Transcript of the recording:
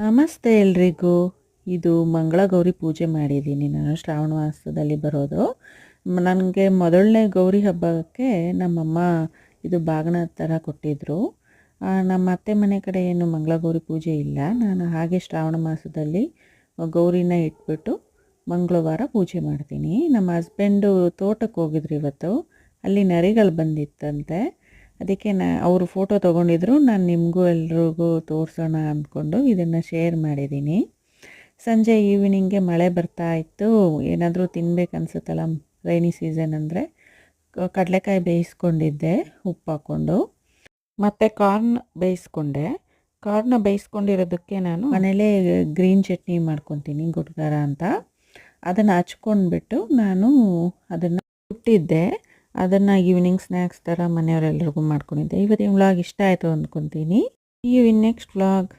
ನಮಸ್ತೆ ಎಲ್ರಿಗೂ. ಇದು ಮಂಗಳ ಗೌರಿ ಪೂಜೆ ಮಾಡಿದ್ದೀನಿ. ನಾನು ಶ್ರಾವಣ ಮಾಸದಲ್ಲಿ ಬರೋದು. ನನಗೆ ಮೊದಲನೇ ಗೌರಿ ಹಬ್ಬಕ್ಕೆ ನಮ್ಮಮ್ಮ ಇದು ಬಾಗಿನ ಥರ ಕೊಟ್ಟಿದ್ದರು ನಮ್ಮ ಅತ್ತೆ ಮನೆ ಕಡೆ ಏನು ಮಂಗಳ ಗೌರಿ ಪೂಜೆ ಇಲ್ಲ. ನಾನು ಹಾಗೆ ಶ್ರಾವಣ ಮಾಸದಲ್ಲಿ ಗೌರಿನ ಇಟ್ಬಿಟ್ಟು ಮಂಗಳವಾರ ಪೂಜೆ ಮಾಡ್ತೀನಿ. ನಮ್ಮ ಹಸ್ಬೆಂಡು ತೋಟಕ್ಕೆ ಹೋಗಿದ್ರು ಇವತ್ತು. ಅಲ್ಲಿ ನರಿಗಳು ಬಂದಿತ್ತಂತೆ. ಅದಕ್ಕೆ ನಾ ಅವರು ಫೋಟೋ ತೊಗೊಂಡಿದ್ರು, ನಾನು ನಿಮಗೂ ಎಲ್ರಿಗೂ ತೋರಿಸೋಣ ಅಂದ್ಕೊಂಡು ಇದನ್ನು ಶೇರ್ ಮಾಡಿದ್ದೀನಿ ಸಂಜೆ ಈವ್ನಿಂಗ್ಗೆ ಮಳೆ ಬರ್ತಾ ಇತ್ತು, ಏನಾದರೂ ತಿನ್ಬೇಕು ಅನಿಸುತ್ತಲ್ಲ ರೈನಿ ಸೀಸನ್ ಅಂದರೆ ಕಡಲೆಕಾಯಿ ಬೇಯಿಸ್ಕೊಂಡಿದ್ದೆ, ಉಪ್ಪು ಹಾಕ್ಕೊಂಡು. ಮತ್ತು ಕಾರ್ನ್ ಬೇಯಿಸ್ಕೊಂಡೆ. ಕಾರ್ನ ಬೇಯಿಸ್ಕೊಂಡಿರೋದಕ್ಕೆ ನಾನು ಮನೇಲೇ ಗ್ರೀನ್ ಚಟ್ನಿ ಮಾಡ್ಕೊತೀನಿ ಗುಡ್ಗಾರ ಅಂತ. ಅದನ್ನು ಹಚ್ಕೊಂಡ್ಬಿಟ್ಟು ನಾನು ಅದನ್ನು ಹುಟ್ಟಿದ್ದೆ. ಅದನ್ನು ಈವ್ನಿಂಗ್ ಸ್ನ್ಯಾಕ್ಸ್ ಥರ ಮನೆಯವರೆಲ್ಲರಿಗೂ ಮಾಡ್ಕೊಂಡಿದ್ದೆ. ಇವತ್ತಿನ ವ್ಲಾಗ್ ಇಷ್ಟ ಆಯಿತು ಅಂದ್ಕೊತೀನಿ. ಈ ನೆಕ್ಸ್ಟ್ ವ್ಲಾಗ್